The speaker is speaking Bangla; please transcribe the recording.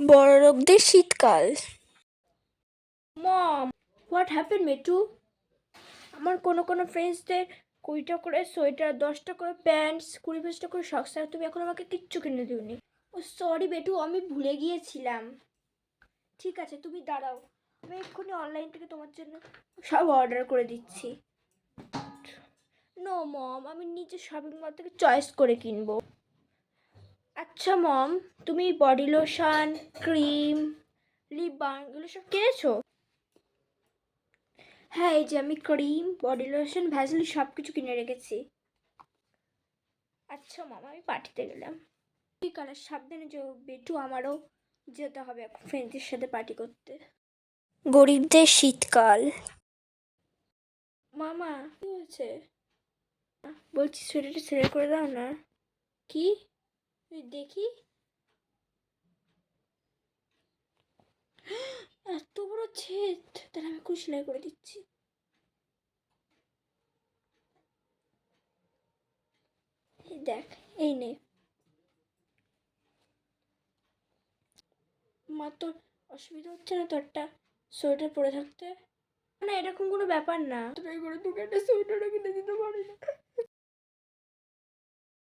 বড় লোকদের শীতকাল। মম হোয়াট হ্যাপেন মেটু আমার কোনো কোনো ফ্রেন্ডসদের কুড়িটা করে সোয়েটার, দশটা করে প্যান্টস, কুড়ি পাঁচটা করে শক্স আর তুমি এখন আমাকে কিচ্ছু কিনে দিওনি। ও সরি বেটু আমি ভুলে গিয়েছিলাম। ঠিক আছে, তুমি দাঁড়াও। আমি এক্ষুনি অনলাইন থেকে তোমার জন্য সব অর্ডার করে দিচ্ছি। নো মম, আমি নিজে শপিং মল থেকে চয়েস করে কিনবো। আচ্ছা মম, তুমি body lotion cream lip balm এগুলো সব কিনেছো? হ্যাঁ এই যে আমি ক্রিম বডি লোশন ভ্যাসলিন সব কিছু কিনে রেখেছি। আচ্ছা মামা, আমি পার্টিতে গেলাম। ঠিক আছে সাবধানে যে বেটু, আমারও যেতে হবে এখন ফ্রেন্ডদের সাথে পার্টি করতে। গরিবদের শীতকাল। মামা, কি হয়েছে? বলছি সোয়েটারটা ছেড়ে করে দাও না। কি? দেখি। এত বড় ছেদ। তাহলে আমি খুব সেলাই করে দিচ্ছি। দেখ, এই নে। মা, তোর অসুবিধা হচ্ছে না তোরটা সোয়েটার পরে থাকতে। না এরকম কোনো ব্যাপার না। তোর করে তোকে একটা সোয়েটারও কিনে দিতে পারি না।